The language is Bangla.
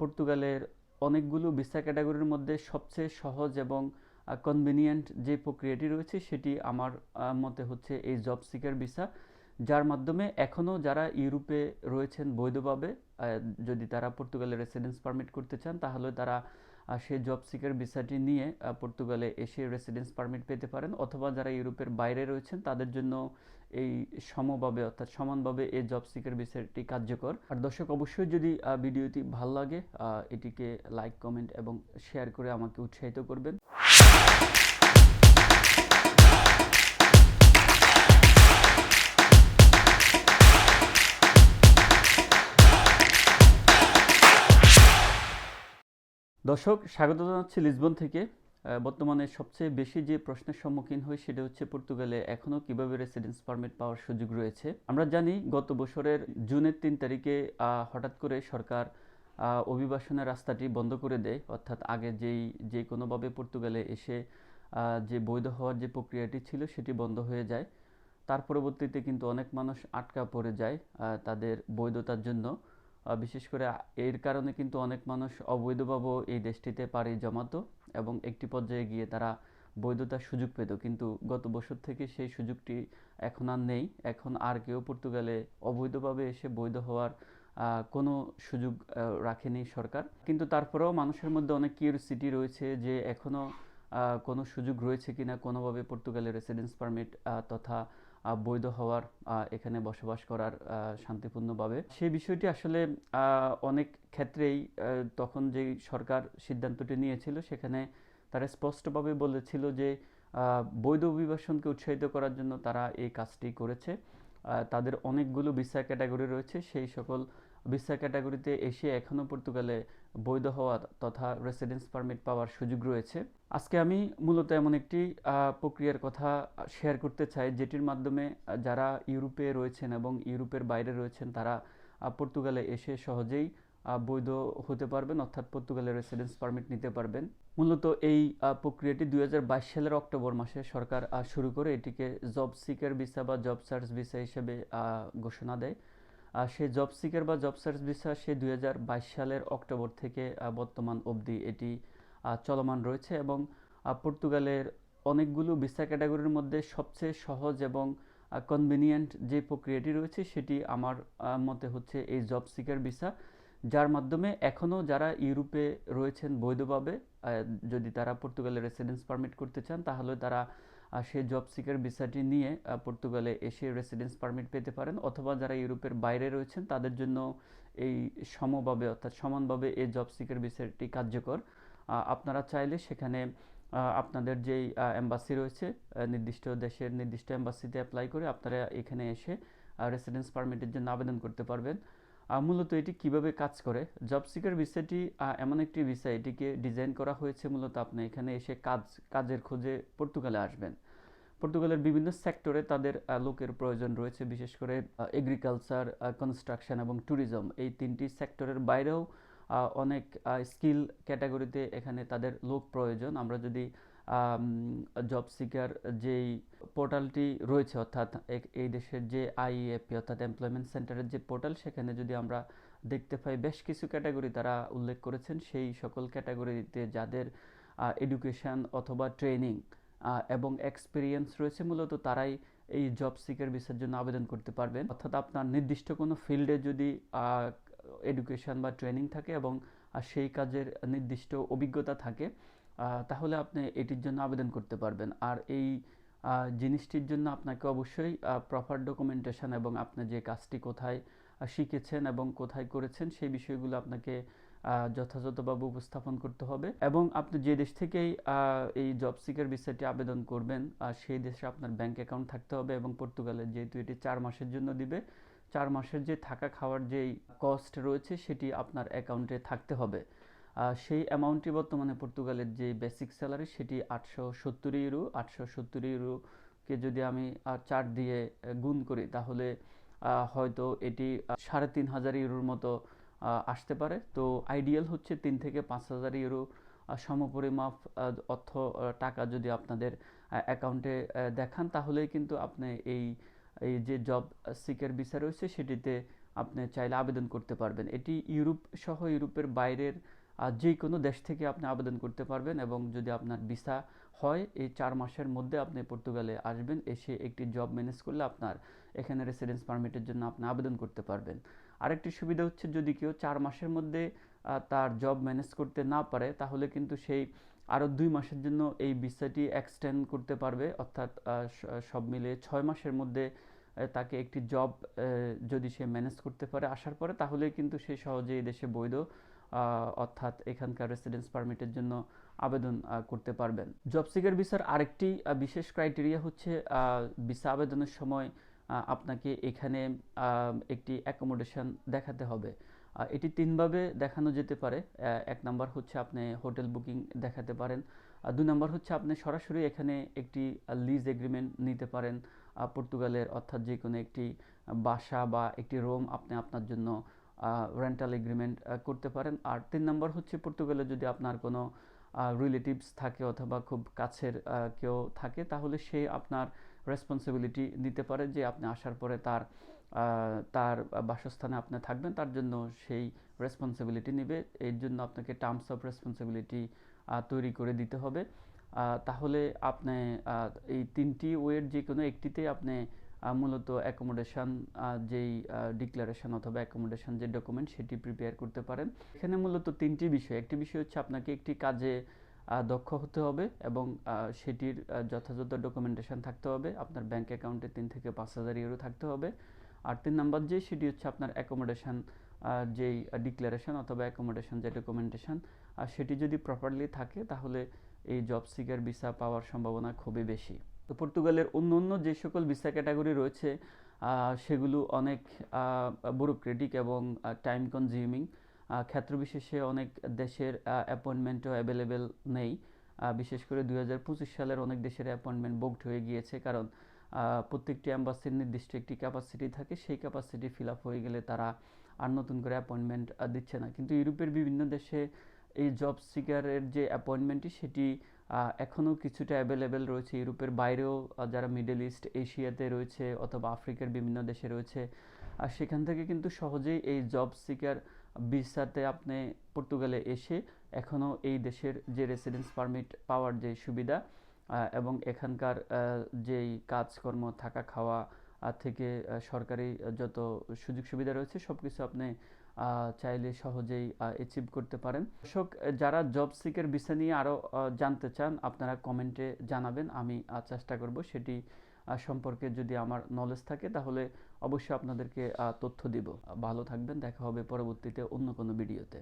পর্তুগালের অনেকগুলো ভিসা ক্যাটাগরির মধ্যে সবচেয়ে সহজ এবং কনভিনিয়েন্ট যে প্রক্রিয়াটি রয়েছে সেটি আমার মতে হচ্ছে এই জব সিকার ভিসা যার মাধ্যমে এখনও যারা ইউরোপে রয়েছেন বৈধভাবে যদি তারা পর্তুগালে রেসিডেন্স পারমিট করতে চান, তাহলে তারা সেই জব সিকার ভিসাটি নিয়ে পর্তুগালে এসে রেসিডেন্স পারমিট পেতে পারেন। অথবা যারা ইউরোপের বাইরে রয়েছেন, তাদের জন্য এই সমভাবে, অর্থাৎ সমানভাবে এই জব সিকার ভিসাটি কার্যকর। আর দর্শক, অবশ্যই যদি ভিডিওটি ভালো লাগে এটিকে লাইক কমেন্ট এবং শেয়ার করে আমাকে উৎসাহিত করবেন। দর্শক, স্বাগত জানাচ্ছি লিসবন থেকে। বর্তমানে সবচেয়ে বেশি যে প্রশ্নের সম্মুখীন হই সেটা হচ্ছে পর্তুগালে এখনও কীভাবে রেসিডেন্স পারমিট পাওয়ার সুযোগ রয়েছে। আমরা জানি গত বছরের জুনের তিন তারিখে হঠাৎ করে সরকার অভিবাসনের রাস্তাটি বন্ধ করে দেয়। অর্থাৎ আগে যেই, যে কোনোভাবে পর্তুগালে এসে যে বৈধ হওয়ার যে প্রক্রিয়াটি ছিল সেটি বন্ধ হয়ে যায়। তার পরবর্তীতে কিন্তু অনেক মানুষ আটকা পড়ে যায় তাদের বৈধতার জন্য। বিশেষ করে এর কারণে কিন্তু অনেক মানুষ অবৈধভাবেও এই দেশটিতে পাড়ি জমাতো এবং একটি পর্যায়ে গিয়ে তারা বৈধতার সুযোগ পেত। কিন্তু গত বছর থেকে সেই সুযোগটি এখন আর নেই। এখন আর কেউ পর্তুগালে অবৈধভাবে এসে বৈধ হওয়ার কোনো সুযোগ রাখেনি সরকার। কিন্তু তারপরেও মানুষের মধ্যে অনেক কিউরিসিটি রয়েছে যে এখনও কোনো সুযোগ রয়েছে কিনা কোনোভাবে পর্তুগালের রেসিডেন্স পারমিট তথা বৈধ হওয়ার এখানে বসবাস করার শান্তিপূর্ণভাবে। সেই বিষয়টি আসলে অনেক ক্ষেত্রেই তখন যে সরকার সিদ্ধান্তটি নিয়েছিল, সেখানে তারা স্পষ্টভাবে বলেছিল যে বৈধ অভিবাসনকে উৎসাহিত করার জন্য তারা এই কাজটি করেছে। তাদের অনেকগুলো ভিসা ক্যাটাগরি রয়েছে। সেই সকল ভিসা ক্যাটাগরিতে এসে এখনও পর্তুগালে বৈধ হওয়া তথা রেসিডেন্স পারমিট পাওয়ার সুযোগ রয়েছে। আজকে আমি মূলত এমন একটি প্রক্রিয়ার কথা শেয়ার করতে চাই, যেটির মাধ্যমে যারা ইউরোপে রয়েছেন এবং ইউরোপের বাইরে রয়েছেন, তারা পর্তুগালে এসে সহজেই বৈধ হতে পারবেন, অর্থাৎ পর্তুগালের রেসিডেন্স পারমিট নিতে পারবেন। মূলত এই প্রক্রিয়াটি দুই হাজার বাইশ সালের অক্টোবর মাসে সরকার শুরু করে এটিকে জব সিকার ভিসা বা জব সার্চ ভিসা হিসেবে ঘোষণা দেয়। আহ, সেই জব সিকার বা জব সার্চ ভিসা সে দুই হাজার বাইশ সালের অক্টোবর থেকে বর্তমান অবধি এটি চলমান রয়েছে এবং পর্তুগালের অনেকগুলো ভিসা ক্যাটাগরির মধ্যে সবচেয়ে সহজ এবং কনভিনিয়েন্ট যে প্রক্রিয়াটি রয়েছে সেটি আমার মতে হচ্ছে এই জব সিকার ভিসা যার মাধ্যমে এখনও যারা ইউরোপে রয়েছেন বৈধভাবে যদি তারা পর্তুগালে রেসিডেন্স পারমিট করতে চান তাহলে তারা সেই জব সিকার ভিসাটি নিয়ে পর্তুগালে এসে রেসিডেন্স পারমিট পেতে পারেন অথবা যারা ইউরোপের বাইরে রয়েছেন, তাদের জন্য এই সমভাবে, অর্থাৎ সমানভাবে এই জব সিকার ভিসাটি কার্যকর। আপনারা চাইলে সেখানে আপনাদের যেই অ্যাম্বাসি রয়েছে নির্দিষ্ট দেশের নির্দিষ্ট অ্যাম্বাসিতে অ্যাপ্লাই করে আপনারা এখানে এসে রেসিডেন্স পারমিটের জন্য আবেদন করতে পারবেন। মূলত এটি কীভাবে কাজ করে? জব সিকার ভিসাটি এমন একটি ভিসা এটিকে ডিজাইন করা হয়েছে মূলত আপনি এখানে এসে কাজ, কাজের খোঁজে পর্তুগালে আসবেন। পর্তুগালের বিভিন্ন সেক্টরে তাদের লোকের প্রয়োজন রয়েছে, বিশেষ করে এগ্রিকালচার কনস্ট্রাকশন এবং ট্যুরিজম এই তিনটি সেক্টরের বাইরেও অনেক স্কিল ক্যাটাগরিতে এখানে তাদের লোক প্রয়োজন। আমরা যদি জব সিকার যেই পোর্টালটি রয়েছে, অর্থাৎ এই দেশের যে আইএপি অর্থাৎ এমপ্লয়মেন্ট সেন্টারের যে পোর্টাল সেখানে যদি আমরা দেখতে পাই, বেশ কিছু ক্যাটাগরি তারা উল্লেখ করেছেন। সেই সকল ক্যাটাগরিতে যাদের এডুকেশন অথবা ট্রেনিং এবং এক্সপিরিয়েন্স রয়েছে, মূলত তারাই এই জব সিকার ভিসার জন্য আবেদন করতে পারবেন। অর্থাৎ আপনার নির্দিষ্ট কোনো ফিল্ডে যদি এডুকেশন বা ট্রেনিং থাকে এবং সেই কাজের নির্দিষ্ট অভিজ্ঞতা থাকে তাহলে আপনি এটির জন্য আবেদন করতে পারবেন। আর এই জিনিসটির জন্য আপনাকে অবশ্যই প্রপার ডকুমেন্টেশন এবং আপনি যে কাজটি কোথায় শিখেছেন এবং কোথায় করেছেন সেই বিষয়গুলো আপনাকে যথাযথভাবে উপস্থাপন করতে হবে। এবং আপনি যে দেশ থেকেই এই জব সিকার ভিসাটি আবেদন করবেন সেই দেশে আপনার ব্যাংক অ্যাকাউন্ট থাকতে হবে এবং পর্তুগালে যেহেতু এটি চার মাসের জন্য দিবে, চার মাসের যে থাকা খাওয়ার যেই কস্ট রয়েছে সেটি আপনার অ্যাকাউন্টে থাকতে হবে। সেই অ্যামাউন্টটি বর্তমানে পর্তুগালের যে বেসিক স্যালারি সেটি আটশো সত্তর ইউরো আটশো সত্তর ইউরোকে যদি আমি চার দিয়ে গুণ করি তাহলে হয়তো এটি সাড়ে তিন হাজার ইউরোর মতো আসতে পারে। তো আইডিয়াল হচ্ছে তিন থেকে পাঁচ হাজার ইউরো সমপরিমাপ অর্থ টাকা যদি আপনাদের অ্যাকাউন্টে দেখান তাহলেই কিন্তু আপনি এই এই যে জব সিকের ভিসা রয়েছে সেটিতে আপনি চাইলে আবেদন করতে পারবেন। এটি ইউরোপ সহ ইউরোপের বাইরের যে কোনো দেশ থেকে আপনি আবেদন করতে পারবেন এবং যদি আপনার ভিসা হয়, এই চার মাসের মধ্যে আপনি পর্তুগালে আসবেন, এসে একটি জব ম্যানেজ করলে আপনার এখানে রেসিডেন্স পারমিটের জন্য আপনি আবেদন করতে পারবেন। আরেকটি সুবিধা হচ্ছে যদি কেউ চার মাসের মধ্যে তার জব ম্যানেজ করতে না পারে, তাহলে কিন্তু সেই আরও দুই মাসের জন্য এই ভিসাটি এক্সটেন্ড করতে পারবে। অর্থাৎ সব মিলে ছয় মাসের মধ্যে তাকে একটি জব যদি সে ম্যানেজ করতে পারে আসার পরে, তাহলে কিন্তু সে সহজে এই দেশে বৈধ অর্থাৎ এখানকার রেসিডেন্স পারমিটের জন্য আবেদন করতে পারবেন। জব সিকার ভিসার আরেকটি বিশেষ ক্রাইটেরিয়া হচ্ছে ভিসা আবেদনের সময় আপনাকে এখানে একটি অ্যাকোমোডেশন দেখাতে হবে। এটি তিনভাবে দেখানো যেতে পারে। এক নাম্বার হচ্ছে আপনি হোটেল বুকিং দেখাতে পারেন। দুই নাম্বার হচ্ছে আপনি সরাসরি এখানে একটি লিজ এগ্রিমেন্ট নিতে পারেন। পর্তুগালের অর্থাৎ যে কোনো একটি বাসা বা একটি রুম আপনি আপনার জন্য রেন্টাল এগ্রিমেন্ট করতে পারেন। আর তিন নাম্বার হচ্ছে পর্তুগালে যদি আপনার কোনো রিলেটিভস থাকে অথবা খুব কাছের কেউ থাকে, তাহলে সে আপনার রেসপন্সিবিলিটি নিতে পারে যে আপনি আসার পরে তার তার বাসস্থানে আপনি থাকবেন, তার জন্য সেই রেসপন্সিবিলিটি নেবে। এর জন্য আপনাকে টার্মস অফ রেসপন্সিবিলিটি তৈরি করে দিতে হবে। তাহলে আপনি এই তিনটি ওয়ের যে কোনো একটিতে আপনি মূলত অ্যাকোমোডেশন যেই ডিক্লারেশন অথবা অ্যাকোমোডেশন যে ডকুমেন্ট সেটি প্রিপেয়ার করতে পারেন। এখানে মূলত তিনটি বিষয়। একটি বিষয় হচ্ছে আপনাকে একটি কাজে দক্ষ হতে হবে এবং সেটির যথাযথ ডকুমেন্টেশন থাকতে হবে। আপনার ব্যাংক অ্যাকাউন্টে তিন থেকে পাঁচ হাজার ইউরো থাকতে হবে। আর তিন নাম্বার যে, সেটি হচ্ছে আপনার অ্যাকোমোডেশন যেই ডিক্লারেশন অথবা অ্যাকোমোডেশন যে ডকুমেন্টেশন সেটি যদি প্রপারলি থাকে তাহলে এই জব সিকার ভিসা পাওয়ার সম্ভাবনা খুবই বেশি। তো পর্তুগালের অন্য অন্য যে সকল ভিসা ক্যাটাগরি রয়েছে সেগুলো অনেক ব্যুরোক্রেটিক এবং টাইম কনজিউমিং ক্ষেত্র বিশেষে অনেক দেশের অ্যাপয়েন্টমেন্টও অ্যাভেলেবেল নেই। বিশেষ করে দু হাজার পঁচিশ সালের অনেক দেশের অ্যাপয়েন্টমেন্ট বুকড হয়ে গিয়েছে। কারণ প্রত্যেকটি অ্যাম্বাসির নির্দিষ্ট একটি ক্যাপাসিটি থাকে। সেই ক্যাপাসিটি ফিল আপ হয়ে গেলে তারা আর নতুন করে অ্যাপয়েন্টমেন্ট দিচ্ছে না। কিন্তু ইউরোপের বিভিন্ন দেশে এই জব সিকারের যে অ্যাপয়েন্টমেন্টটি সেটি এখনও কিছুটা অ্যাভেলেবেল রয়েছে ইউরোপের বাইরেও যারা মিডল ইস্ট এশিয়াতে রয়েছে অথবা আফ্রিকার বিভিন্ন দেশে রয়েছে। আর সেখান থেকে কিন্তু সহজেই এই জব সিকার ভিসাতে আপনি পর্তুগালে এসে এখনও এই দেশের যে রেসিডেন্স পারমিট পাওয়ার যে সুবিধা এবং এখানকার যেই কাজকর্ম থাকা খাওয়া থেকে সরকারি যত সুযোগ সুবিধা রয়েছে সব কিছু আপনি চাইলে সহজেই অ্যাচিভ করতে পারেন। দর্শক, যারা জব সিকের বিষয় নিয়ে আরও জানতে চান, আপনারা কমেন্টে জানাবেন। আমি চেষ্টা করব সেটি সম্পর্কে যদি আমার নলেজ থাকে, তাহলে অবশ্যই আপনাদেরকে তথ্য দিব। ভালো থাকবেন, দেখা হবে পরবর্তীতে অন্য কোনো ভিডিওতে